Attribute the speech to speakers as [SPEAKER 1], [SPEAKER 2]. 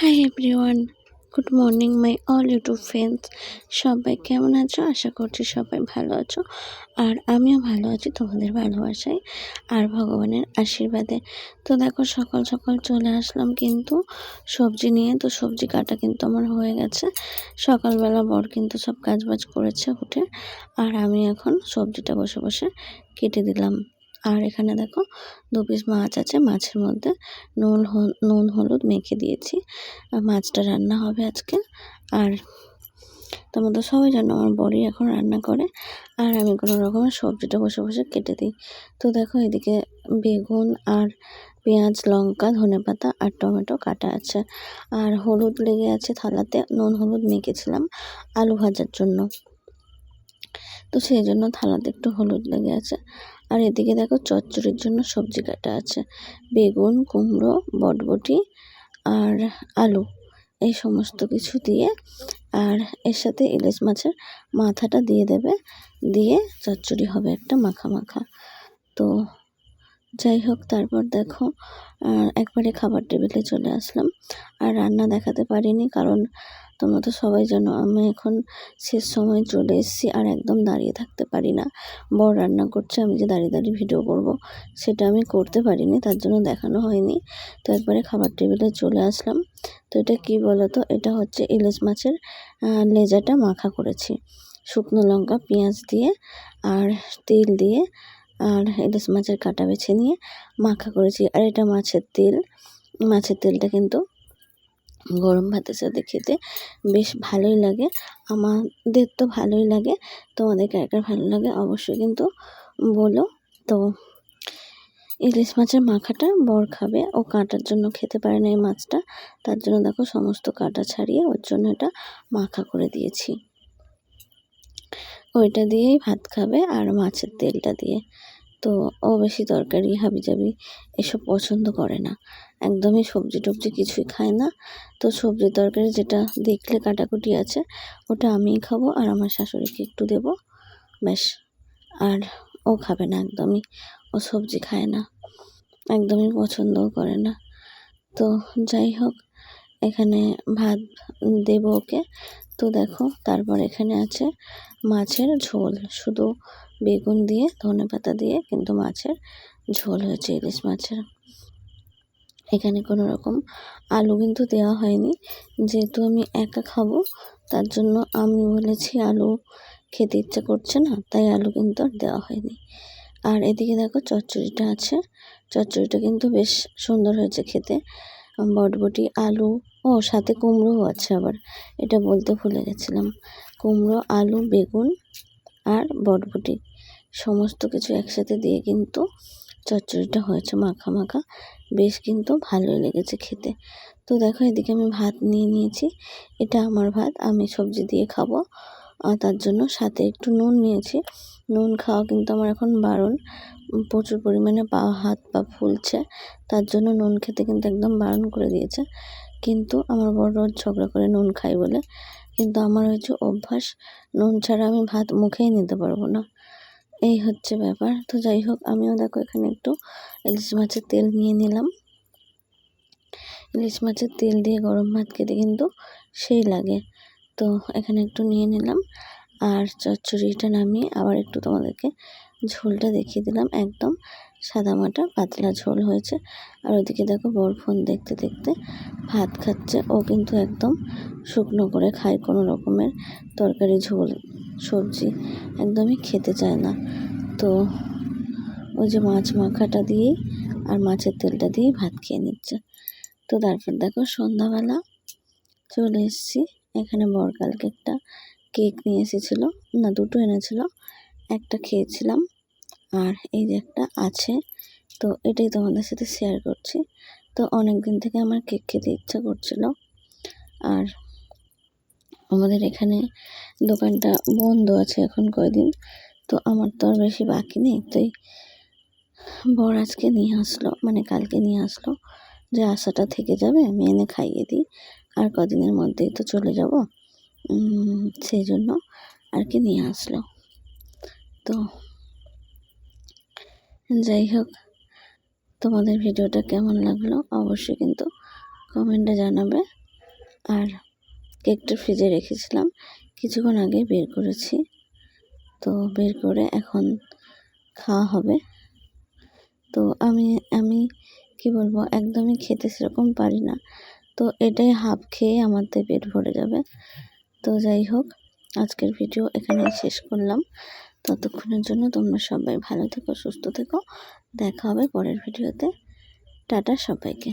[SPEAKER 1] Hi everyone good morning my all YouTube friends সবাই কেমন আছো? আশা করছি সবাই ভালো আছো। আর আমিও ভালো আছি তোমাদের ভালোবাসায় আর ভগবানের আশীর্বাদে। তো দেখো, সকাল সকাল চলে আসলাম কিন্তু সবজি নিয়ে। তো সবজি কাটা কিন্তু আমার হয়ে গেছে। সকালবেলা বর কিন্তু সব কাজবাজ করেছে উঠে। আর আমি এখন সবজিটা বসে বসে কেটে দিলাম। আর এখানে দেখো দু পিস মাছ আছে। মাছের মধ্যে নুন নুন, হলুদ মেখে দিয়েছি। আর মাছটা রান্না হবে আজকে। আর তোমাদের সবাই জানো আমার বড়ি এখন রান্না করে। আর আমি কোনো রকমের সবজিটা বসে বসে কেটে দিই। তো দেখো এদিকে বেগুন আর পেঁয়াজ, লঙ্কা, ধনে পাতা আর টমেটো কাটা আছে। আর হলুদ লেগে আছে থালাতে। নুন, হলুদ মেখেছিলাম আলু ভাজার জন্য। তো সেই জন্য থালাতে একটু হলুদ লেগে আছে। আর এদিকে দেখো চচ্চড়ির জন্য সবজি কাটা আছে। বেগুন, কুমড়ো, বটবটি আর আলু এই সমস্ত কিছু দিয়ে আর এর সাথে ইলিশ মাছের মাথাটা দিয়ে দেবে। দিয়ে চচ্চড়ি হবে একটা মাখা মাখা। তো যাই হোক, তারপর দেখো একবারে খাবার টেবিলে চলে আসলাম। আর রান্না দেখাতে পারিনি কারণ তোমরা তো সবাই জানো, আমি এখন শেষ সময় চলে এসেছি আর একদম দাঁড়িয়ে থাকতে পারি না। বড় রান্না করছে, আমি যে দাঁড়িয়ে দাঁড়িয়ে ভিডিও করব, সেটা আমি করতে পারিনি, তার জন্য দেখানো হয়নি। তো একবারে খাবার টেবিলে চলে আসলাম। তো এটা কি বলো তো এটা হচ্ছে ইলিশ মাছের লেজাটা মাখা করেছি। শুকনো লঙ্কা, পেঁয়াজ দিয়ে আর তেল দিয়ে আর ইলিশ মাছের কাটা বেছে নিয়ে মাখা করেছি। আর এটা মাছের তেল, মাছের তেলটা কিন্তু গরম ভাতের সাথে খেতে বেশ ভালোই লাগে। আমাদের তো ভালোই লাগে, তোমাদের কার কার ভালো লাগে অবশ্যই কিন্তু বলো। তো ইলিশ মাছের মাখাটা বর খাবে, ও কাটার জন্য খেতে পারে না এই মাছটা। তার জন্য দেখো সমস্ত কাটা ছাড়িয়ে ওর জন্য এটা মাখা করে দিয়েছি। ওইটা দিয়েই ভাত খাবে আর মাছের তেলটা দিয়ে। তো ও বেশি তরকারি হাবিজাবি এসব পছন্দ করে না। একদমই সবজি টবজি কিছুই খায় না। তো সবজি তরকারি যেটা দেখলে কাটাকুটি আছে, ওটা আমিই খাব আর আমার শাশুড়িকে একটু দেব। ব্যাস, আর ও খাবে না একদমই। ও সবজি খায় না, একদমই পছন্দও করে না। তো যাই হোক, এখানে ভাত দেব ওকে। তো দেখো, তারপর এখানে আছে মাছের ঝোল। শুধু বেগুন দিয়ে ধনে পাতা দিয়ে, কিন্তু মাছের ঝোল হয়েছে ইলিশ মাছের। এখানে কোনো রকম আলু কিন্তু দেওয়া হয়নি। যেহেতু আমি একা খাব, তার জন্য আমি বলেছি আলু খেতে ইচ্ছা করছে না, তাই আলু কিন্তু আর দেওয়া হয়নি। আর এদিকে দেখো চচ্চড়িটা আছে। চচ্চড়িটা কিন্তু বেশ সুন্দর হয়েছে খেতে। বটবটি, আলু, ও সাথে কুমড়োও আছে আবার। এটা বলতে ভুলে গেছিলাম। কুমড়ো, আলু, বেগুন আর বটবটি, সমস্ত কিছু একসাথে দিয়ে কিন্তু চচ্চড়িটা হয়েছে মাখা মাখা। বেশ কিন্তু ভালোই লেগেছে খেতে। তো দেখো এদিকে আমি ভাত নিয়ে নিয়েছি। এটা আমার ভাত, আমি সবজি দিয়ে খাব। তার জন্য সাথে একটু নুন নিয়েছি। নুন খাওয়া কিন্তু আমার এখন বারণ। প্রচুর পরিমাণে পা, হাত পা ফুলছে। তার জন্য নুন খেতে কিন্তু একদম বারণ করে দিয়েছে। কিন্তু আমার বড় রোজ ঝগড়া করে নুন খাই বলে। কিন্তু আমার হয়েছে অভ্যাস। নুন ছাড়া আমি ভাত মুখেই নিতে পারব না। এই হচ্ছে ব্যাপার। তো যাই হোক, আমিও দেখো এখানে একটু ইলিশ মাছের তেল নিয়ে নিলাম। ইলিশ মাছের তেল দিয়ে গরম ভাত খেতে কিন্তু সেই লাগে। তো এখানে একটু নিয়ে নিলাম আর চচ্চড়িটা নামিয়ে আবার একটু তোমাদেরকে ঝোলটা দেখিয়ে দিলাম। একদম সাদামাটা পাতলা ঝোল হয়েছে। আর ওদিকে দেখো বর ফোন দেখতে দেখতে ভাত খাচ্ছে। ও কিন্তু একদম শুকনো করে খায় কোনো রকমের তরকারি, ঝোল, সবজি একদমই খেতে চায় না। তো ওই যে মাছ মাখাটা দিয়েই আর মাছের তেলটা দিয়েই ভাত খেয়ে নিচ্ছে। তো তারপর দেখো সন্ধ্যাবেলা চলে এসেছি। এখানে বরকালকে একটা কেক নিয়ে এসেছিল, না দুটো এনেছিল, একটা খেয়েছিলাম আর এই যে একটা আছে। তো এটাই তোমাদের সাথে শেয়ার করছি। তো অনেক দিন থেকে আমার কেক খেতে ইচ্ছা করছিল আর আমাদের এখানে দোকানটা বন্ধ আছে এখন কয়দিন। তো আমার তো আর বেশি বাকি নেই, তাই বর আজকে নিয়ে আসলো মানে কালকে নিয়ে আসলো যে আশাটা থেকে যাবে, আমি এনে খাইয়ে দিই, আর কদিনের মধ্যেই তো চলে যাব। সেই জন্য আর কি নিয়ে আসলো। তো যাই হোক, তোমাদের ভিডিওটা কেমন লাগল অবশ্যই কিন্তু কমেন্টে জানাবে। আর কেকটা ফ্রিজে রেখেছিলাম, কিছুক্ষণ আগে বের করেছি। তো বের করে এখন খাওয়া হবে। তো আমি আমি কি বলব, একদমই খেতে সেরকম পারি না। তো এটাই হাফ খেয়ে আমাদের পেট ভরে যাবে। তো যাই হোক, আজকের ভিডিও এখানেই শেষ করলাম। ততক্ষণের জন্য তোমরা সবাই ভালো থেকো, সুস্থ থেকো। দেখা হবে পরের ভিডিওতে। টাটা সবাইকে।